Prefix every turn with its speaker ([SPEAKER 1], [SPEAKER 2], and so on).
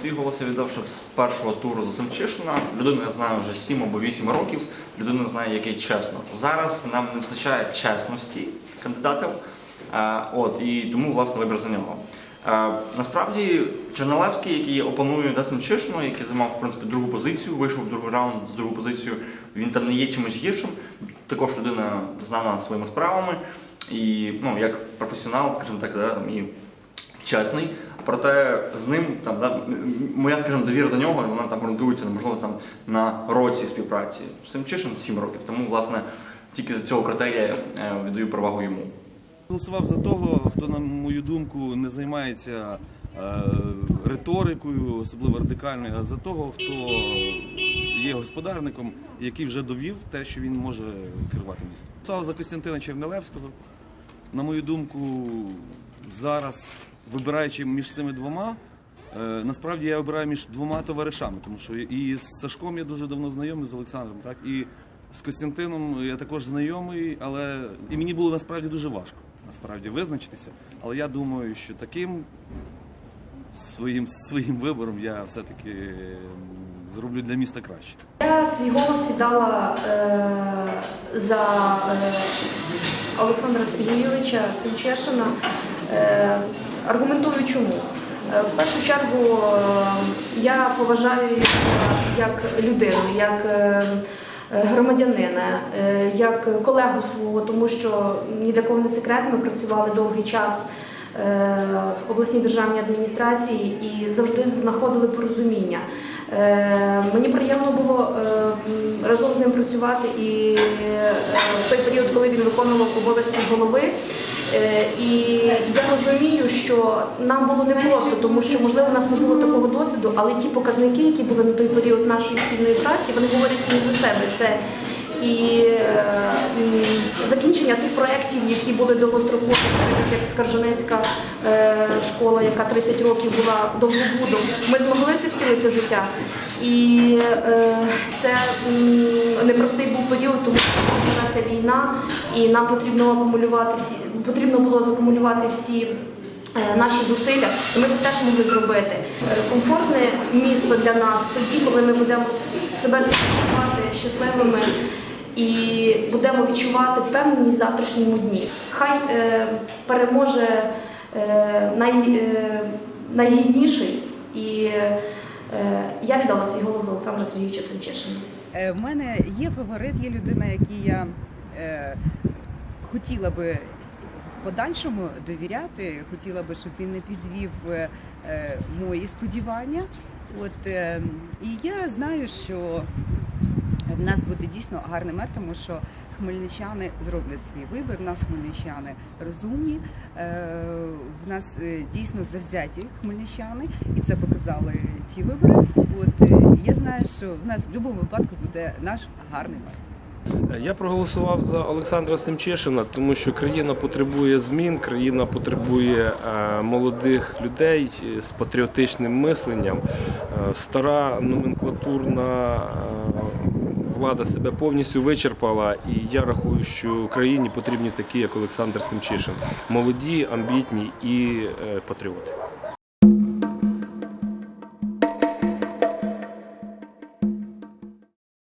[SPEAKER 1] свій голос я віддав ще з першого туру за Семчишина. Людину я знаю вже 7 або 8 років. Людину знаю, який чесно. Зараз нам не вистачає чесності кандидатів. Е, От, і тому, власне, вибір за нього. Е, Насправді, Чернолевський, який опанує да, Семчишину, який займав в принципі другу позицію, вийшов в другий раунд з другу позицію, він там не є чимось гіршим. Також людина знана своїми справами і ну, як професіонал, скажімо так, да, і чесний. Проте з ним там да, моя, скажімо, довіра до нього, вона там ґрунтується можливо там на році співпраці. Семчишин 7 років. Тому, власне, тільки з цього критерія е, віддаю перевагу йому.
[SPEAKER 2] Голосував за того, хто, на мою думку, не займається е, риторикою, особливо радикальною, а за того, хто є господарником, який вже довів те, що він може керувати містом. Голосував за Костянтина Чернелевського. На мою думку, зараз, вибираючи між цими двома, е, насправді я обираю між двома товаришами, тому що і з Сашком я дуже давно знайомий, з Олександром, так і з Костянтином я також знайомий, але і мені було насправді дуже важко насправді визначитися. Але я думаю, що таким своїм, своїм вибором я все-таки зроблю для міста краще.
[SPEAKER 3] Я свій голос віддала е, за е, Олександра Сергійовича Семчешина. Е, аргументую чому. Е, в першу чергу е, я поважаю як людину, як громадянина, як колегу свого, тому що ні для кого не секрет, ми працювали довгий час в обласній державній адміністрації і завжди знаходили порозуміння. Мені приємно було разом з ним працювати і в той період, коли він виконував обов'язки голови. Е, І я розумію, що нам було непросто, тому що можливо у нас не було такого досвіду, але ті показники, які були на той період нашої спільної праці, вони говорять самі за себе. Це і е, закінчення тих проєктів, які були довгострокові, як Скаржанецька е, школа, яка 30 років була довгобудом. Ми змогли це втілити в життя. І це непростий був період, тому що почалася війна, і нам потрібно акумулювати всі, потрібно було закумулювати всі. е, Наші зусилля, і ми це теж могли зробити. Е, Комфортне місто для нас тоді, коли ми будемо себе відчувати щасливими і будемо відчувати впевненість в завтрашньому дні. Хай е, переможе е, най, е, найгідніший, і е, я віддала свій голос Олександра Сергійовича Семчишина.
[SPEAKER 4] Е, В мене є фаворит, є людина, якій я е, хотіла би подальшому довіряти, хотіла би, щоб він не підвів е, е, мої сподівання. От, е, і я знаю, що в нас буде дійсно гарний мер, тому що хмельничани зроблять свій вибір. У нас хмельничани розумні, в нас дійсно завзяті хмельничани, і це показали ті вибори. От я знаю, що в нас в будь-якому випадку буде наш гарний мер.
[SPEAKER 5] Я проголосував за Олександра Семчишина, тому що країна потребує змін, країна потребує е, молодих людей е, з патріотичним мисленням. Е, Стара номенклатурна влада себе повністю вичерпала, і я рахую, що країні потрібні такі, як Олександр Семчишин, молоді, амбітні і патріоти.